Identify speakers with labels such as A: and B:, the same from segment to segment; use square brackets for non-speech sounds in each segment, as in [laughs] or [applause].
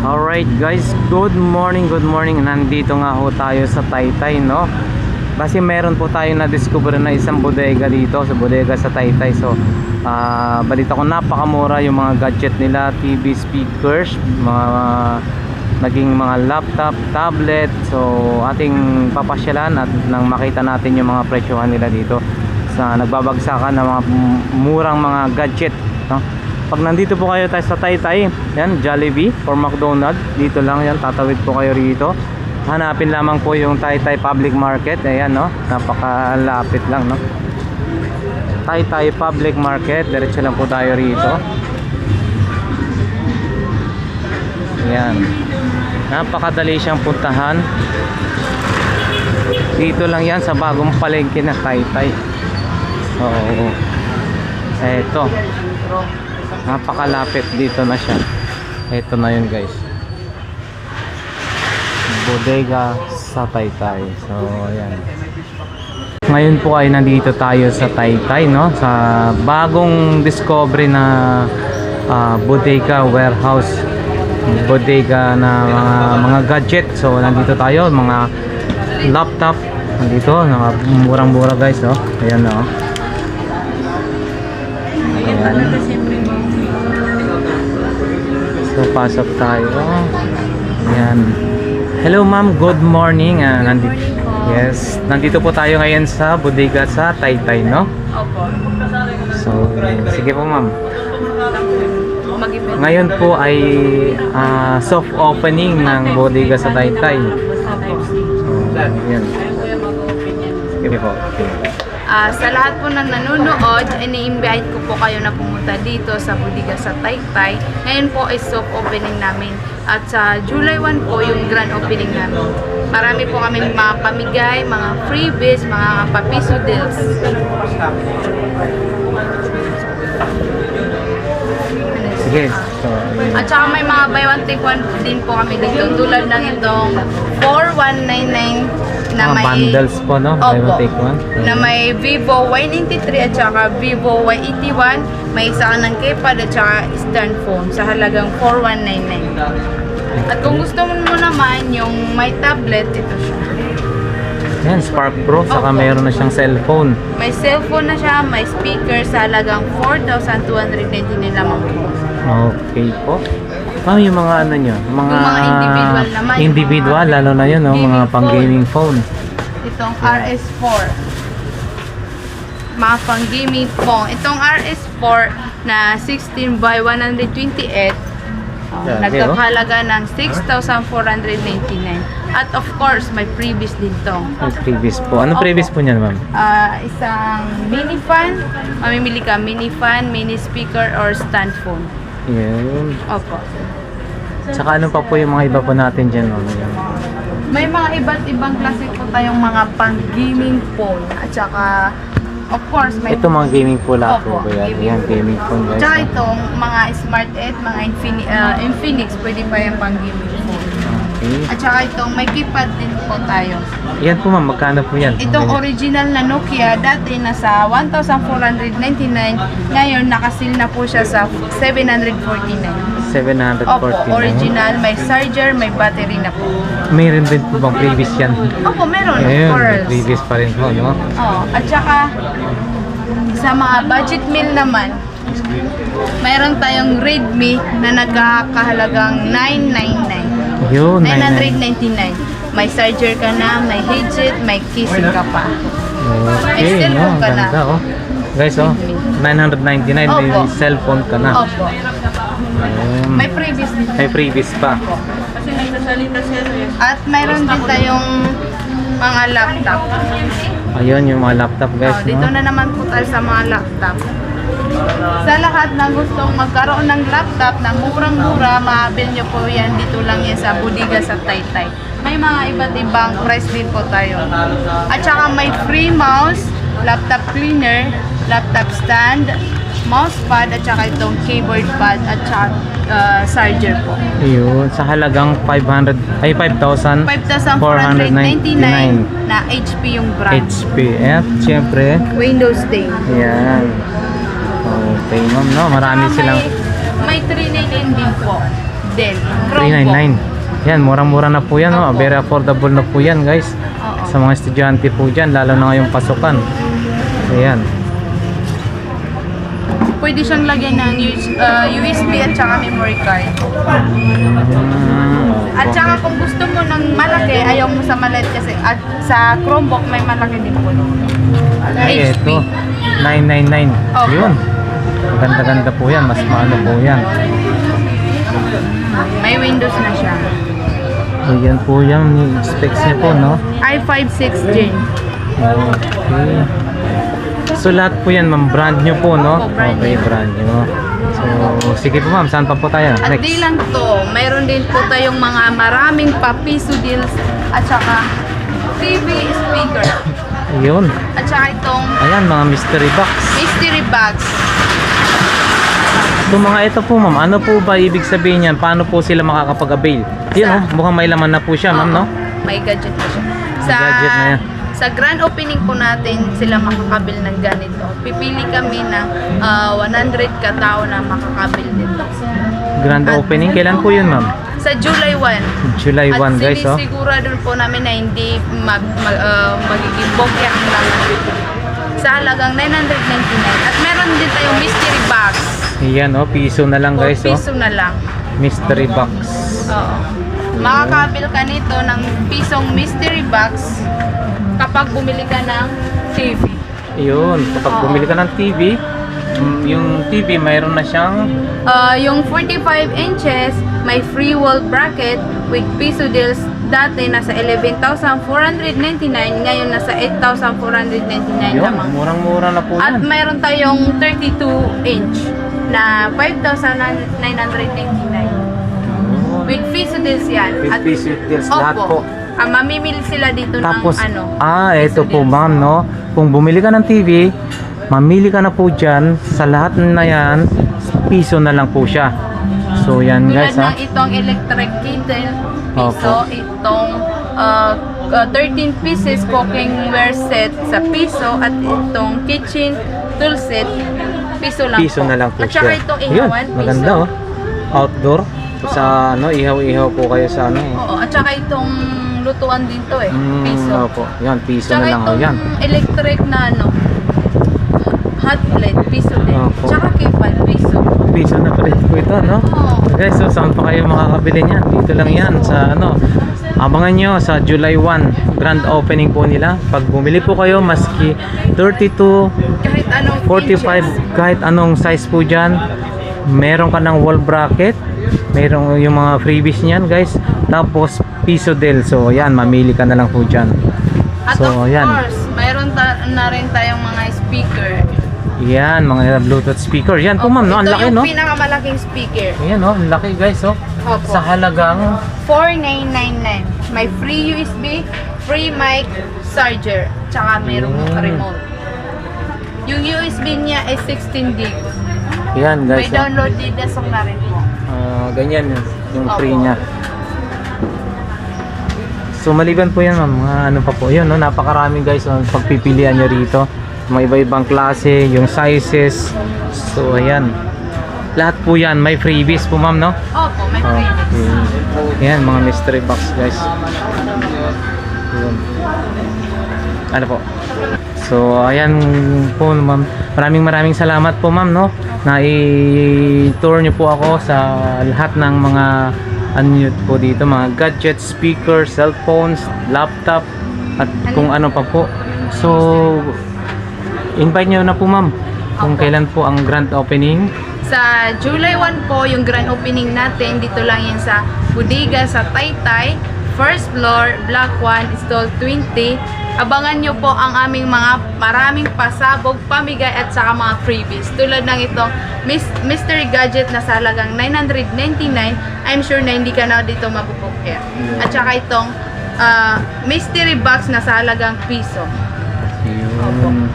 A: Alright guys, good morning, good morning. Nandito nga ho tayo sa Taytay, no? Kasi meron po tayo na discover na isang bodega dito, sa bodega sa Taytay. So, ah balita ko napakamura yung mga gadget nila, TV speakers, mga naging mga laptop, tablet. So, ating papasyalan at nang makita natin yung mga presyohan nila dito sa nagbabagsakan ng mga murang mga gadget, no? Pag nandito po kayo tayo sa Taytay, yan, Jollibee or McDonald, dito lang yan, tatawid po kayo rito. Hanapin lamang po yung Taytay Public Market, ayan no, napakalapit lang no. Taytay Public Market, diretso lang po tayo rito. Ayan. Napakadali siyang puntahan. Dito lang yan sa bagong palengke ng Taytay. So, eto napakalapit dito na siya. Ito na yun guys. Bodega sa Taytay. So ayan. Ngayon po ay nandito tayo sa Taytay no? Sa bagong discovery na ah, bodega warehouse bodega na mga, mga gadget. So nandito tayo mga laptop. Nandito mga murang-mura guys no? Ayan no? So pasok tayo. Ayan. Hello ma'am, good morning. Ah, nandito, yes, nandito po tayo ngayon sa bodega sa Taytay, no?
B: Opo.
A: So, sige po ma'am. Ngayon po ay ah, soft opening ng bodega sa Taytay. So, ayan. Sige po. Okay.
B: Ah, sa lahat po ng nanonood, ini-invite ko po kayo na pumunta dito sa Budiga sa Taytay. Ngayon po ay soft opening namin. At sa July 1 po yung grand opening namin. Marami po kami mga pamigay, mga freebies, mga papiso deals.
A: Sige. So.
B: At saka may mga buy one take one din po kami dito. Tulad ng itong 4199 na
A: Mga
B: may
A: bundles po, no?
B: Opo.
A: take one.
B: na may Vivo Y93 at saka Vivo Y81 may isa ka ng keypad at saka stand phone sa halagang 4199 at kung gusto mo naman yung may tablet ito siya
A: Ayan, Spark Pro. Saka
B: Opo.
A: mayroon na siyang cellphone.
B: may cellphone na siya may speaker sa halagang 4,299 lamang po
A: Okay po. Ma'am, yung mga ano nyo? Mga,
B: Yung mga individual naman, yung
A: Individual,
B: mga
A: lalo na yun, no? Mga
B: gaming
A: pang
B: phone. itong RS4 mga pang gaming phone itong RS4 na 16 by 128 oh,
A: Grabe,
B: nagkakalaga ng 6,499 at of course may previous din to
A: Ang previous po. Ano
B: Opo.
A: previous po niyan, ma'am?
B: Ah, isang mini fan mamimili ka mini fan mini speaker or stand phone
A: Yun.
B: opo
A: Tsaka ano pa po yung mga iba po natin dyan? Yan.
B: May mga iba't ibang klase po tayong mga pang-gaming phone. At saka, of course, may...
A: Ito mga gaming po lahat po.
B: Opo, gaming
A: yan,
B: phone.
A: gaming phone guys.
B: Tsaka itong mga Smart Ed, mga Infini, ah, Infinix, pwede pa yung pang-gaming phone.
A: Okay.
B: At saka itong may keypad din po tayo.
A: Yan po ma'am, magkano po yan?
B: Itong
A: Ganyan.
B: original na Nokia, dati nasa 1,499. Ngayon, nakasil na po siya sa 749.
A: 749.
B: Opo, original. May charger, may battery na po.
A: Mayroon din po bang previous yan?
B: Opo, meron, of
A: Ayun,
B: course.
A: previous pa rin po, no?
B: Oh, at saka sa mga budget meal naman, mayroon tayong Redmi na nagkakahalagang 999.
A: Yun,
B: 999. May charger ka na, may headset, may kissing ka pa.
A: Okay,
B: May
A: no?
B: cellphone ka na.
A: Ganda, oh. Guys, oh. 999, may
B: Opo.
A: cellphone ka na.
B: Opo.
A: Ayun.
B: May previous din.
A: May previous pa.
B: Kasi nagsasalita siya. At mayroon din tayong mga laptop.
A: Ayun, yung mga laptop guys,
B: Oh, dito
A: no?
B: na naman po tayo sa mga laptop. Sa lahat na gustong magkaroon ng laptop na murang-mura, maabil nyo po yan dito lang yan sa Budiga sa Taytay. May mga iba't ibang price din po tayo. At saka may free mouse, laptop cleaner, laptop stand, mousepad, at saka itong keyboard pad, at saka uh, charger po.
A: Ayun, sa halagang 500, ay 5,000
B: 5,499 na HP yung brand.
A: HP. At syempre,
B: Windows 10.
A: yan. Okay, ma'am, no? Marami
B: Ah,
A: silang
B: May, may 399 din po. Chromebook.
A: 399. Yan, murang-mura na po yan. No? Very affordable na po yan guys.
B: Oo.
A: Sa mga estudyante po dyan, lalo na ngayong pasukan. Ayan.
B: Pwede siyang lagyan ng US- uh, USB at saka memory card. At saka kung gusto mo ng malaki, ayaw mo sa maliit kasi at sa Chromebook may malaki din po.
A: Ay,
B: HP.
A: ito. 999.
B: Opo.
A: Yun. Ganda-ganda po yan. Mas maano po yan.
B: May Windows na siya.
A: Ayan po yan. Specs niya po, no?
B: i5 6 Gen.
A: Okay. So lahat po yan, ma'am, brand new po, no?
B: Opo, brand
A: okay,
B: new.
A: brand new. So, sige po ma'am, saan pa po tayo?
B: At di lang to, mayroon din po tayong mga maraming papiso deals at saka TV speaker. [laughs]
A: Ayun.
B: At saka itong
A: Ayan, mga mystery box.
B: mystery box.
A: So mga ito po ma'am, ano po ba ibig sabihin yan? Paano po sila makakapag-avail? Yan
B: Sa-
A: oh, mukhang may laman na po siya ma'am, no?
B: May gadget na siya.
A: May gadget na yan.
B: Sa grand opening po natin, sila makakabil ng ganito. Pipili kami ng ah, 100 katao na makakabil nito.
A: Grand
B: At-
A: opening, kailan po yun ma'am?
B: Sa July 1.
A: July 1 guys, oh.
B: sinisigurado po namin na hindi mag, mag, ah, magiging bokeh ang. Sa halagang 999. At meron din tayong mystery box.
A: Ayan oh, piso na lang
B: 4
A: guys, oh.
B: piso na lang.
A: Mystery box.
B: Oo. Makakabil ka nito ng pisong mystery box kapag bumili ka ng TV.
A: Yun, kapag
B: Oo.
A: bumili ka ng TV, mm, yung TV mayroon na siyang
B: Uh, yung 45 inches, may free wall bracket with piso deals. Dati nasa 11,499, ngayon nasa 8,499
A: yun,
B: lamang.
A: murang-mura na po
B: At
A: yan.
B: mayroon tayong 32 inch na 5,999.
A: Yun.
B: With piso deals yan.
A: With
B: At,
A: deals lahat po.
B: Ah, mamimili sila dito
A: Tapos,
B: ng ano.
A: ah,
B: piso
A: po ma'am, no? Kung bumili ka ng TV, mamili ka na po dyan, sa lahat na yan, piso na lang po siya. So, yan
B: Tulad
A: guys, ha?
B: ng itong electric kettle, piso,
A: Opo.
B: itong uh, uh, 13 pieces cooking ware set sa piso, at itong kitchen tool set, piso lang
A: Piso
B: po.
A: na lang po
B: At saka
A: siya.
B: itong ihawan,
A: maganda,
B: piso.
A: oh. Outdoor. Sa ano, ihaw-ihaw po kayo sa ano, eh.
B: Oo, at saka itong lutuan din to eh,
A: Mm,
B: piso.
A: Opo, yan, piso
B: Tsaka
A: na lang,
B: itong
A: yan.
B: electric na ano, hot plate, piso din.
A: Opo.
B: Tsaka kipad, piso.
A: Piso na pa rin po ito, no?
B: Oo.
A: Guys, so saan pa kayo makakabili niyan? Dito lang yan sa ano. Abangan nyo sa July 1, grand opening po nila. Pag bumili po kayo, maski 32,
B: Kahit anong
A: 45,
B: inches.
A: kahit anong size po dyan, meron ka ng wall bracket, meron yung mga freebies niyan guys. Tapos piso deal. So yan, mamili ka na lang po dyan.
B: At
A: So,
B: of
A: yan.
B: course, mayroon ta- na rin tayong mga speaker.
A: Yan, mga Bluetooth speaker. Yan po ma'am, no? Ang
B: Ito
A: laki,
B: yung
A: no?
B: pinakamalaking speaker.
A: Ayan, no? Ang laki guys, oh.
B: Opo.
A: Sa halagang
B: 4999. May free USB, free mic, charger, tsaka mayroong
A: Mm.
B: remote. Yung USB niya ay 16 gig.
A: Yan
B: May
A: guys, oh.
B: download data song na rin po.
A: Ah, ganyan yun, yung
B: Opo.
A: free niya. So maliban po yan ma'am, mga ano pa po yun, no? napakarami guys ang pagpipilian nyo rito. Mga iba-ibang klase, yung sizes. So ayan. Lahat po yan, may freebies po ma'am, no?
B: Opo, may free mix.
A: Okay. Yan, mga mystery box guys. Yun. Ano po? So, ayan po ma'am. Maraming maraming salamat po ma'am, no? Na i-tour niyo po ako sa lahat ng mga yun po dito, mga gadgets, speaker, cellphones, laptop, at kung ano pa po. So, invite niyo na po ma'am kung kailan po ang grand opening.
B: Sa July 1 po, yung grand opening natin, dito lang yan sa Budiga sa Taytay. First floor, Block 1, stall 20. Abangan nyo po ang aming mga maraming pasabog, pamigay at saka mga freebies. Tulad ng itong mystery gadget na sa halagang 999. I'm sure na hindi ka na dito mabubukir. At saka itong ah, mystery box na sa halagang piso.
A: Yun.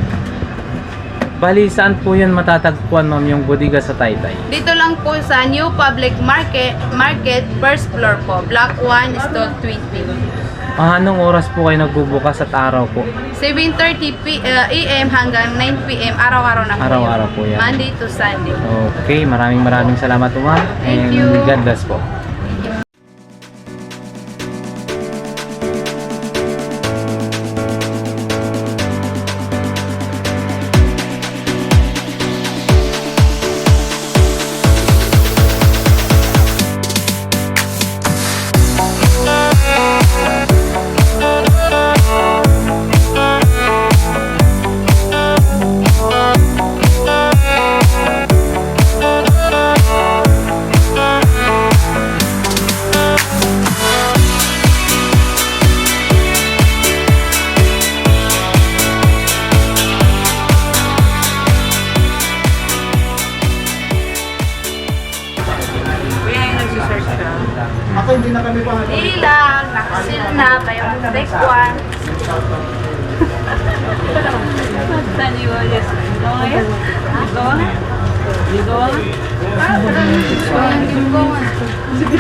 A: Bali, saan po yun matatagpuan, ma'am, yung bodega sa Taytay?
B: Dito lang po sa New Public Market, Market first floor po, Block 1, stall 20.
A: Ah, anong oras po kayo nagbubukas at araw po?
B: 7.30 p- uh, AM hanggang 9 PM, araw-araw na po
A: Araw-araw
B: yun.
A: po yan.
B: Monday to Sunday.
A: Okay, maraming maraming salamat po, ma'am.
B: Thank
A: And
B: you.
A: God bless po.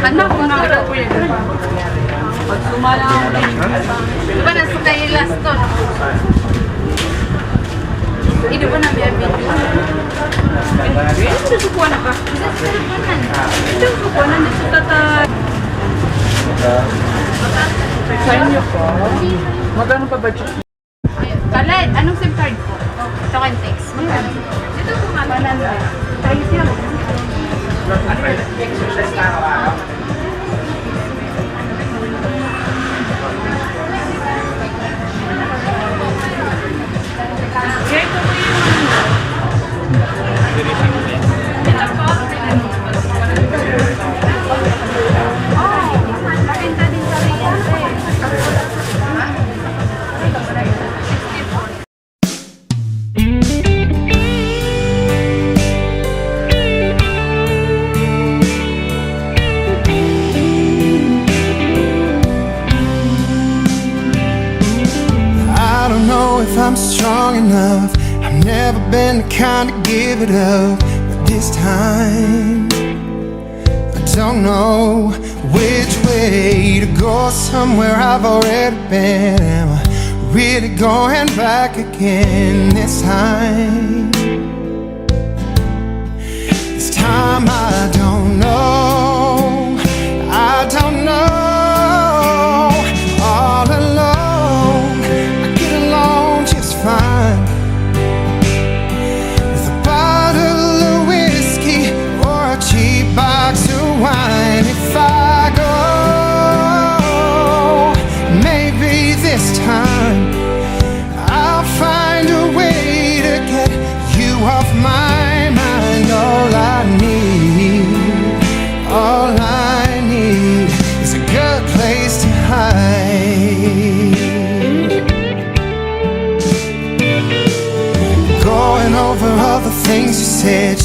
B: Anak ko na ako yun. Pag sumala ako na Di ba nasa kayo last to? Hindi ba na may video? Ito sukuha na ka. Ito sukuha na dito tatay. Sa inyo po?
C: Magkano pa ba siya?
B: Kalay, anong SIM card po? Ito kayo text. Magkano? Dito po nga. Banana. Tayo siya. Makinta
D: been the kind to give it up. But this time, I don't know which way to go. Somewhere I've already been. Am I really going back again this time?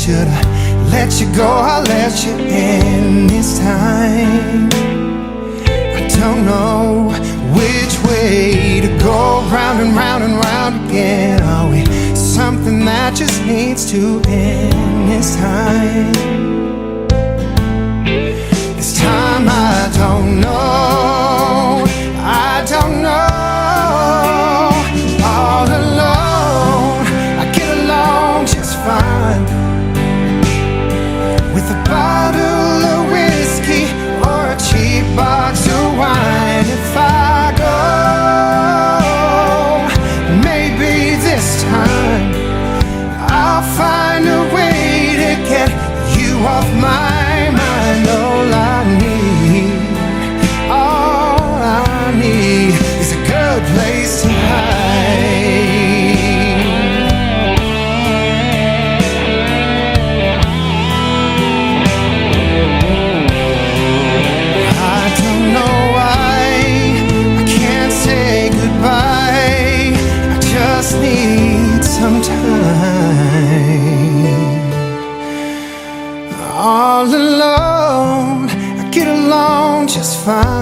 D: Should I let you go? I'll let you in this time. I don't know which way to go round and round and round again. Are we something that just needs to end this time? This time I don't know. fala